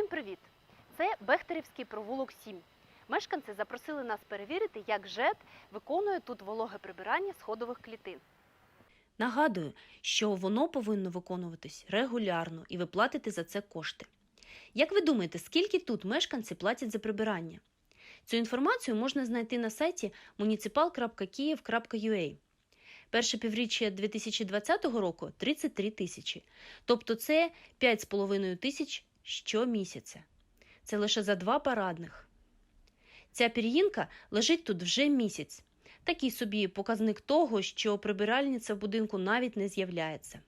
Усім привіт! Це Бехтерівський провулок 7. Мешканці запросили нас перевірити, як ЖЕД виконує тут вологе прибирання сходових клітин. Нагадую, що воно повинно виконуватись регулярно і ви платите за це кошти. Як ви думаєте, скільки тут мешканці платять за прибирання? Цю інформацію можна знайти на сайті municipal.kiev.ua. Перше півріччя 2020 року 33 тисячі. Тобто це 5,5 тисяч щомісяця. Це лише за два парадних. Ця пір'їнка лежить тут вже місяць. Такий собі показник того, що прибиральниця в будинку навіть не з'являється.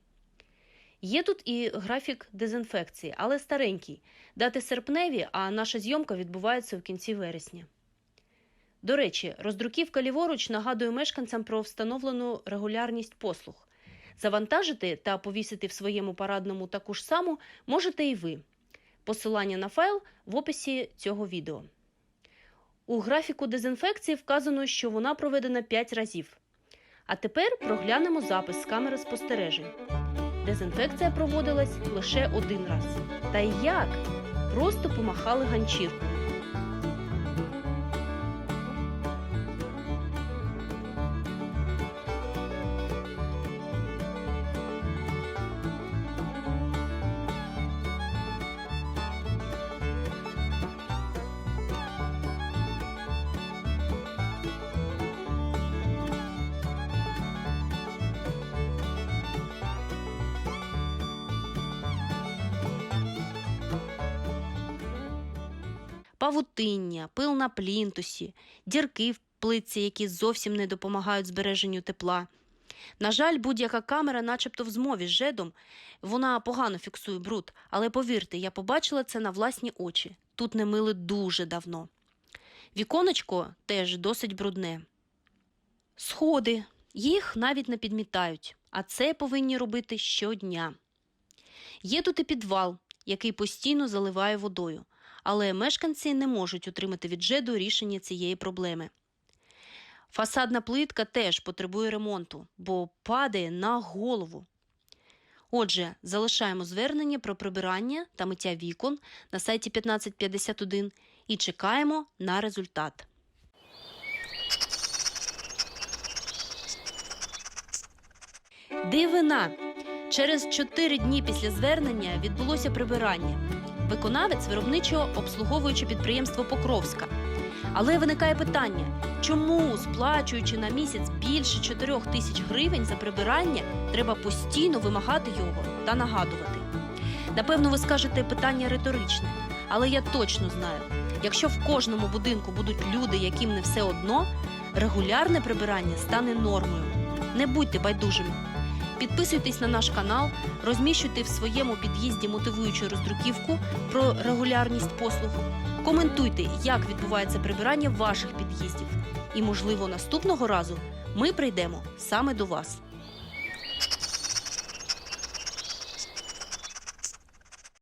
Є тут і графік дезінфекції, але старенький. Дати серпневі, а наша зйомка відбувається в кінці вересня. До речі, роздруківка ліворуч нагадує мешканцям про встановлену регулярність послуг. Завантажити та повісити в своєму парадному таку ж саму можете і ви. Посилання на файл в описі цього відео. У графіку дезінфекції вказано, що вона проведена 5 разів. А тепер проглянемо запис з камери спостережень. Дезінфекція проводилась лише один раз. Та й як? Просто помахали ганчіркою. Павутиння, пил на плінтусі, дірки в плитці, які зовсім не допомагають збереженню тепла. На жаль, будь-яка камера, начебто в змові з жедом, вона погано фіксує бруд, але повірте, я побачила це на власні очі. Тут не мили дуже давно. Віконечко теж досить брудне. Сходи. Їх навіть не підмітають, а це повинні робити щодня. Є тут і підвал, який постійно заливає водою, але мешканці не можуть отримати від ЖЕДу рішення цієї проблеми. Фасадна плитка теж потребує ремонту, бо падає на голову. Отже, залишаємо звернення про прибирання та миття вікон на сайті 1551 і чекаємо на результат. Дивина! Через 4 дні після звернення відбулося прибирання. Виконавець виробничо обслуговуючи підприємство Покровська. Але виникає питання, чому, сплачуючи на місяць більше 4 тисяч гривень за прибирання, треба постійно вимагати його та нагадувати? Напевно, ви скажете питання риторичне, але я точно знаю, якщо в кожному будинку будуть люди, яким не все одно, регулярне прибирання стане нормою. Не будьте байдужими. Підписуйтесь на наш канал, розміщуйте в своєму під'їзді мотивуючу роздруківку про регулярність послуг. Коментуйте, як відбувається прибирання ваших під'їздів. І, можливо, наступного разу ми прийдемо саме до вас.